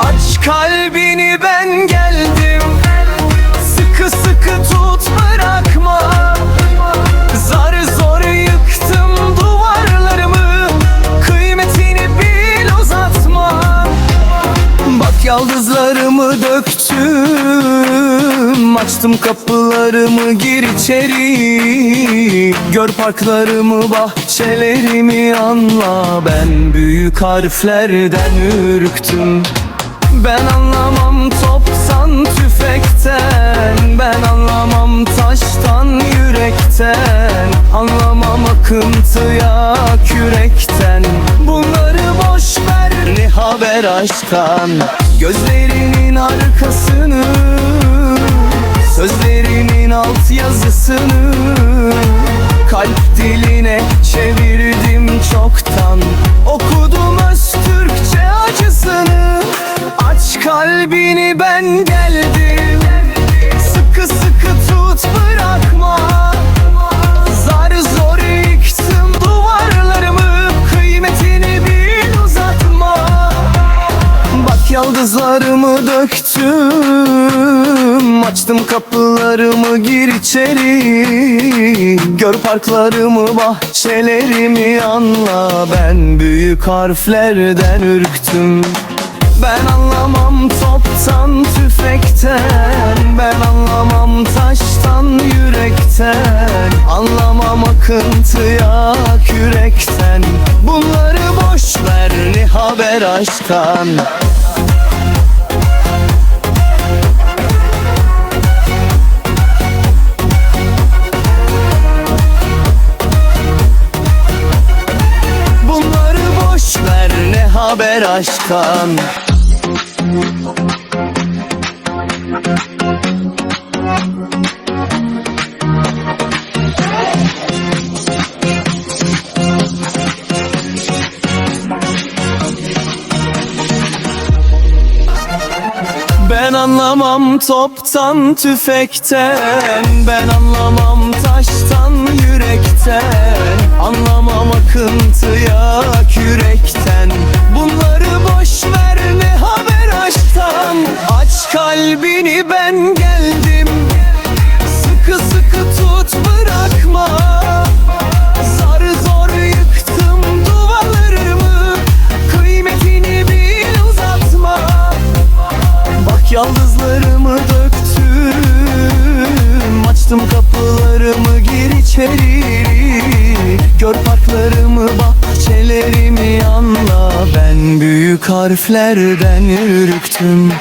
Aç kalbini ben geldim Bak yıldızlarımı döktüm. Açtım kapılarımı gir içeri. Gör parklarımı bahçelerimi anla. Ben büyük harflerden ürktüm. Ben anlamam topsan tüfekten. Ben anlamam taştan yürekten. Anlamam akıntıya kürekten ne haber aşktan Gözlerinin arkasını Sözlerinin alt yazısını Kalp diline çevirdim çoktan. Okudum öz Türkçe acısını Aç kalbini ben geldim döktüm. Açtım kapılarımı gir içeri. Gör parklarımı bahçelerimi anla. Ben büyük harflerden ürktüm. Ben anlamam toptan tüfekten. Ben anlamam taştan yürekten. Anlamam akıntıya kürekten. Bunları boş ver ne haber aşktan haber aşktan. Ben anlamam toptan tüfekten. Ben anlamam taştan yürekten. Anlamam akıntıya kalbini ben geldim. Sıkı sıkı tut bırakma. Zar zor yıktım duvarlarımı. Kıymetini bil uzatma. Bak yıldızlarımı döktüm. Açtım kapılarımı gir içeri. Gör parklarımı bahçelerimi anla. Ben büyük harflerden ürktüm